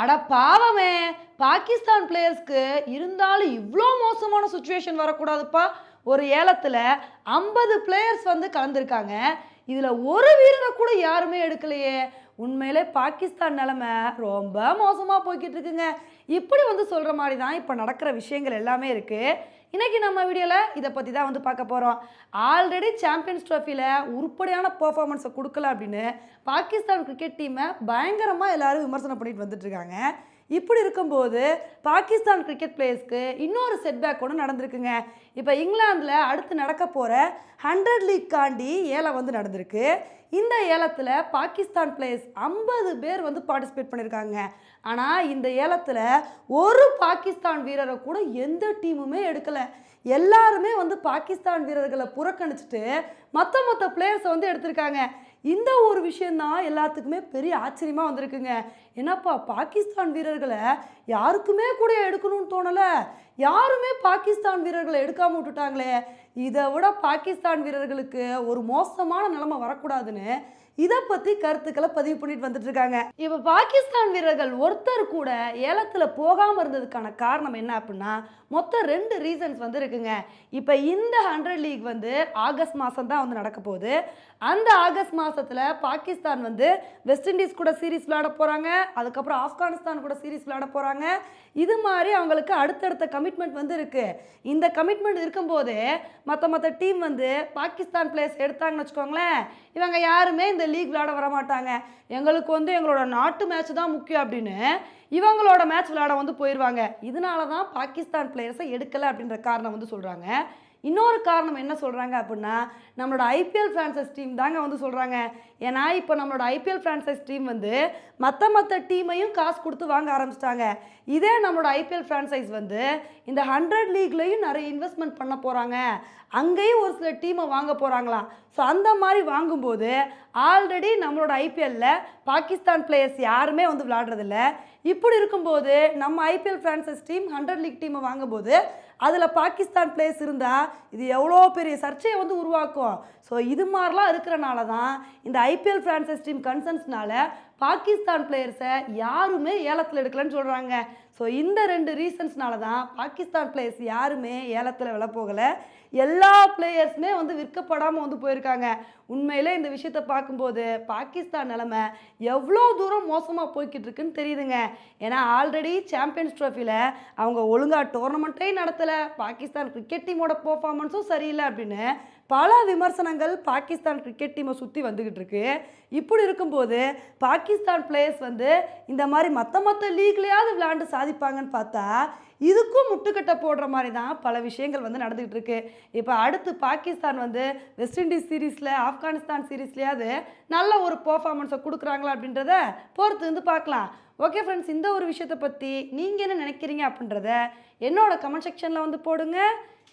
அட பாவமே பாகிஸ்தான் பிளேயர்ஸ்க்கு இருந்தாலும் இவ்வளோ மோசமான சுச்சுவேஷன் வரக்கூடாதுப்பா. ஒரு ஏலத்தில் ஐம்பது பிளேயர்ஸ் வந்து கலந்துருக்காங்க. இதில் ஒரு வீரரை கூட யாருமே எடுக்கலையே. உண்மையிலே பாகிஸ்தான் நிலமை ரொம்ப மோசமாக போய்கிட்டு இருக்குங்க இப்படி வந்து சொல்கிற மாதிரி தான் இப்போ நடக்கிற விஷயங்கள் எல்லாமே இருக்குது இன்றைக்கி நம்ம வீடியோவில் இதை பற்றி தான் வந்து பார்க்க போகிறோம் ஆல்ரெடி சாம்பியன்ஸ் ட்ராஃபியில் உருப்படியான பர்ஃபார்மன்ஸை கொடுக்கல அப்படின்னு பாகிஸ்தான் கிரிக்கெட் டீமை பயங்கரமாக எல்லோரும் விமர்சனம் பண்ணிட்டு வந்துட்டுருக்காங்க இப்படி இருக்கும்போது பாகிஸ்தான் கிரிக்கெட் பிளேயர்ஸ்க்கு இன்னொரு செட்பேக் ஒன்று நடந்திருக்குங்க. இப்போ இங்கிலாந்தில் அடுத்து நடக்க போகிற ஹண்ட்ரட் லீக் காண்டி ஏலம் வந்து நடந்திருக்கு. இந்த ஏலத்தில் பாகிஸ்தான் பிளேயர்ஸ் ஐம்பது பேர் வந்து பார்ட்டிசிபேட் பண்ணியிருக்காங்க ஆனால் இந்த ஏலத்தில் ஒரு பாகிஸ்தான் வீரரை கூட எந்த டீமுமே எடுக்கலை. எல்லாருமே வந்து பாகிஸ்தான் வீரர்களை புறக்கணிச்சிட்டு மற்ற மொத்த பிளேயர்ஸை வந்து எடுத்திருக்காங்க. இந்த ஒரு விஷயந்தான் எல்லாத்துக்குமே பெரிய ஆச்சரியமாக வந்திருக்குங்க. என்னப்பா பாகிஸ்தான் வீரர்களை யாருக்குமே கூட எடுக்கணும்னு தோணலை. யாருமே பாகிஸ்தான் வீரர்களை எடுக்காமல் விட்டுட்டாங்களே. இதை விட பாகிஸ்தான் வீரர்களுக்கு ஒரு மோசமான நிலைமை வரக்கூடாதுன்னு இதை பற்றி கருத்துக்களை பதிவு பண்ணிட்டு வந்துட்டு இருக்காங்க. இப்போ பாகிஸ்தான் வீரர்கள் ஒருத்தர் கூட ஏலத்தில் போகாமல் இருந்ததுக்கான காரணம் என்ன அப்படின்னா மொத்தம் ரெண்டு ரீசன்ஸ் வந்து இருக்குங்க. இப்போ இந்த ஹண்ட்ரட் லீக் வந்து ஆகஸ்ட் மாதம் தான் வந்து நடக்க போகுது. அந்த ஆகஸ்ட் மாதத்தில் பாகிஸ்தான் வந்து வெஸ்ட் இண்டீஸ் கூட சீரீஸ் விளையாட போகிறாங்க அதுக்கப்புறம் ஆப்கானிஸ்தான் கூட சீரீஸ் விளையாட போகிறாங்க இது மாதிரி அவங்களுக்கு அடுத்தடுத்த கமிட்மெண்ட் வந்து இருக்குது இந்த கமிட்மெண்ட் இருக்கும்போது மற்ற மற்ற டீம் வந்து பாகிஸ்தான் பிளேயர்ஸ் எடுத்தாங்கன்னு வச்சுக்கோங்களேன். இவங்க யாருமே இந்த லீக் விளையாட வர மாட்டாங்க எங்களுக்கு வந்து எங்களோட நாட்டு மேட்ச் தான் முக்கியம் அப்படின்னு இவங்களோட மேட்ச் விளையாட வந்து போயிடுவாங்க இதனால தான் பாகிஸ்தான் பிளேயர்ஸை எடுக்கலை அப்படின்ற காரணம் வந்து சொல்கிறாங்க இன்னொரு காரணம் என்ன சொல்கிறாங்க அப்படின்னா நம்மளோட ஐபிஎல் ஃப்ரான்சைஸ் டீம் தாங்க வந்து சொல்கிறாங்க ஏன்னா இப்போ நம்மளோட ஐபிஎல் ஃப்ரான்சைஸ் டீம் வந்து மற்ற மற்ற டீமையும் காசு கொடுத்து வாங்க ஆரம்பிச்சிட்டாங்க. இதே நம்மளோட ஐபிஎல் ஃப்ரான்சைஸ் வந்து இந்த ஹண்ட்ரட் லீக்லேயும் நிறைய இன்வெஸ்ட்மெண்ட் பண்ண போகிறாங்க அங்கேயும் ஒரு சில டீமை வாங்க போகிறாங்களாம் ஸோ அந்த மாதிரி வாங்கும்போது ஆல்ரெடி நம்மளோட ஐபிஎல்லில் பாகிஸ்தான் பிளேயர்ஸ் யாருமே வந்து விளாடுறதில்ல இப்படி இருக்கும்போது நம்ம IPL franchise team hundred league டீமை வாங்கும்போது அதில் பாகிஸ்தான் பிளேஸ் இருந்தால் இது எவ்வளோ பெரிய சர்ச்சையை வந்து உருவாக்கும். ஸோ இது மாதிரிலாம் இருக்கிறனால தான் இந்த ஐபிஎல் ஃப்ரான்சைஸ் டீம் கன்சர்ன்ஸ்னால பாகிஸ்தான் பிளேயர்ஸை யாருமே ஏலத்தில் எடுக்கலன்னு சொல்கிறாங்க ஸோ இந்த ரெண்டு ரீசன்ஸ்னால தான் பாகிஸ்தான் பிளேயர்ஸ் யாருமே ஏலத்தில் வில போகலை. எல்லா பிளேயர்ஸுமே வந்து விற்கப்படாமல் வந்து போயிருக்காங்க. உண்மையிலே இந்த விஷயத்தை பார்க்கும்போது பாகிஸ்தான் நிலமை எவ்வளோ தூரம் மோசமாக போய்கிட்டு இருக்குன்னு தெரியுதுங்க. ஏன்னா ஆல்ரெடி சாம்பியன்ஸ் ட்ரோஃபியில் அவங்க ஒழுங்காக டோர்னமெண்ட்டே நடத்தலை. பாகிஸ்தான் கிரிக்கெட் டீமோட பெர்ஃபார்மன்ஸும் சரியில்லை அப்படின்னு பல விமர்சனங்கள் பாகிஸ்தான் கிரிக்கெட் டீமை சுற்றி வந்துக்கிட்டு இருக்கு. இப்படி இருக்கும்போது பாகிஸ்தான் பிளேயர்ஸ் வந்து இந்த மாதிரி மற்ற மற்ற லீக்லேயாவது விளையாண்டு சாதிப்பாங்கன்னு பார்த்தா இதுக்கும் முட்டுக்கட்டை போடுற மாதிரி தான் பல விஷயங்கள் வந்து நடந்துகிட்டு இருக்கு. இப்போ அடுத்து பாகிஸ்தான் வந்து வெஸ்ட் இண்டீஸ் சீரீஸில் ஆப்கானிஸ்தான் சீரீஸ்லேயாவது நல்ல ஒரு பர்ஃபார்மன்ஸை கொடுக்குறாங்களா அப்படின்றத பொறுத்து வந்து பார்க்கலாம். ஓகே ஃப்ரெண்ட்ஸ் இந்த ஒரு விஷயத்தை பற்றி நீங்கள் என்ன நினைக்கிறீங்க அப்படின்றத என்னோட கமெண்ட் செக்ஷனில் வந்து போடுங்க.